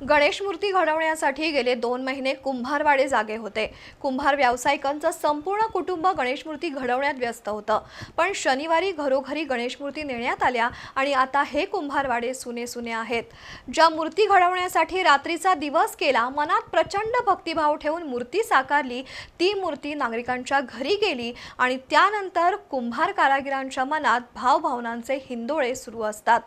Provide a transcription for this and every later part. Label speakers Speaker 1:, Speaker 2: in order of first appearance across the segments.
Speaker 1: गणेश मूर्ती घडवण्यासाठी गेले दोन महिने कुंभारवाडे जागे होते. कुंभार व्यावसायिकांचं संपूर्ण कुटुंब गणेश मूर्ती घडवण्यात व्यस्त होतं. पण शनिवारी घरोघरी गणेश मूर्ती नेण्यात आल्या आणि आता हे कुंभारवाडे सुने सुने आहेत. ज्या मूर्ती घडवण्यासाठी रात्रीचा दिवस केला मनात प्रचंड भक्तिभाव ठेवून मूर्ती साकारली ती मूर्ती नागरिकांच्या घरी गेली आणि त्यानंतर कुंभार कारागिरांच्या मनात भावभावनांचे हिंदोळे सुरू असतात.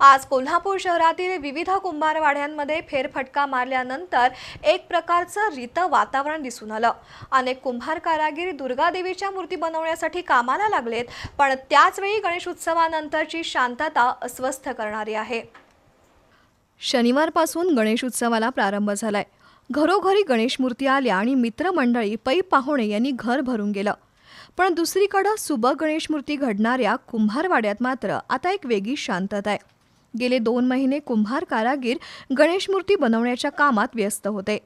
Speaker 1: आज कोल्हापूर शहरातील विविध कुंभारवाड्यांमध्ये फेरफटका मारल्यानंतर एक प्रकारचं रित वातावरण दिसून आलं. अनेक कुंभार कारागीर दुर्गादेवीच्या मूर्ती बनवण्यासाठी कामाला लागलेत पण त्याचवेळी गणेश उत्सवानंतरची शांतता अस्वस्थ करणारी आहे. शनिवारपासून गणेश उत्सवाला प्रारंभ झालाय. घरोघरी गणेश मूर्ती आल्या आणि मित्रमंडळी पै पाहुणे यांनी घर भरून गेलं. पण दुसरीकडं सुबक गणेश मूर्ती घडणाऱ्या कुंभारवाड्यात मात्र आता एक वेगळी शांतता आहे. गेले दोन महिने कुंभार कारागीर गणेश मूर्ती बनवण्याच्या कामात व्यस्त होते.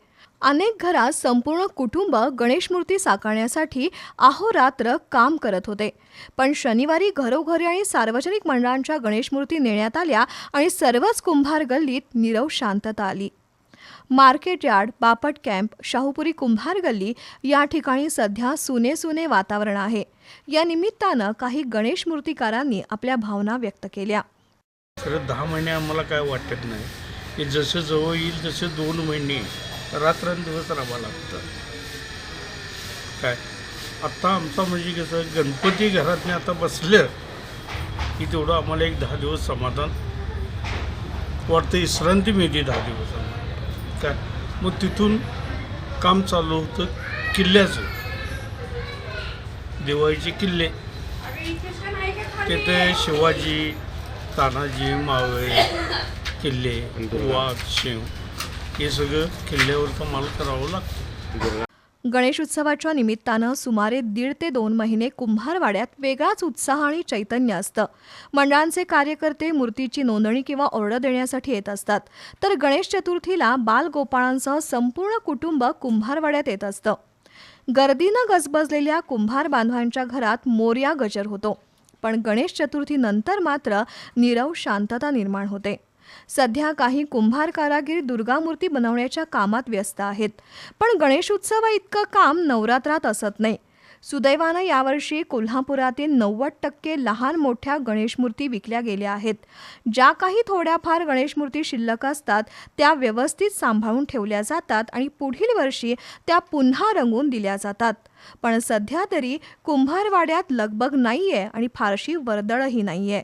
Speaker 1: अनेक घरात संपूर्ण कुटुंब गणेश मूर्ती साकारण्यासाठी अहोरात्र काम करत होते. पण शनिवारी घरोघरी आणि सार्वजनिक मंडळांच्या गणेश मूर्ती नेण्यात आल्या आणि सर्वच कुंभार गल्लीत नीरव शांतता आली. Market yard Bapat camp Shahupuri Kumbhar Galli या ठिकाणी सध्या सुने सुने वातावरण आहे. या निमित्तानं काही गणेश मूर्तिकारांनी आपल्या भावना व्यक्त केल्या.
Speaker 2: खरं दहा महिने आम्हाला काय वाटत नाही. की जसं जवळ येईल तसे दोन महिने रात्रंदिवस राहावं लागतं. काय? आत्ता आमचा म्हणजे कसं गणपती घरातने आता बसलं की तेवढं आम्हाला एक दहा दिवस समाधान वाटतं. विश्रांती मिळते दहा दिवस काय? मग तिथून काम चालू होतं किल्ल्याचं. दिवाळीचे किल्ले. तिथे शिवाजी तानाजी मावळे किल्ले वाघ शिव हे सगळं किल्ल्यावर तर मला करावं लागतं.
Speaker 1: गणेश उत्सवाच्या निमित्तानं सुमारे दीड ते दोन महिने कुंभारवाड्यात वेगळाच उत्साह आणि चैतन्य असतं. मंडळांचे कार्यकर्ते मूर्तीची नोंदणी किंवा ऑर्डर देण्यासाठी येत असतात. तर गणेश चतुर्थीला बालगोपाळांसह संपूर्ण कुटुंब कुंभारवाड्यात येत असतं. गर्दीनं गजबजलेल्या कुंभार बांधवांच्या घरात मोर्या गजर होतो. पण गणेश चतुर्थीनंतर मात्र नीरव शांतता निर्माण होते. सध्या काही कुंभार कारागीर दुर्गामूर्ती बनवण्याच्या कामात व्यस्त आहेत. पण गणेश इतकं काम नवरात्रात असत नाही. सुदैवानं यावर्षी कोल्हापुरातील नव्वद टक्के लहान मोठ्या गणेश मूर्ती विकल्या गेल्या आहेत. ज्या काही थोड्याफार गणेशमूर्ती शिल्लक असतात त्या व्यवस्थित सांभाळून ठेवल्या जातात आणि पुढील वर्षी त्या पुन्हा रंगवून दिल्या जातात. पण सध्या तरी कुंभारवाड्यात लगबग नाहीये आणि फारशी वर्दळही नाहीये.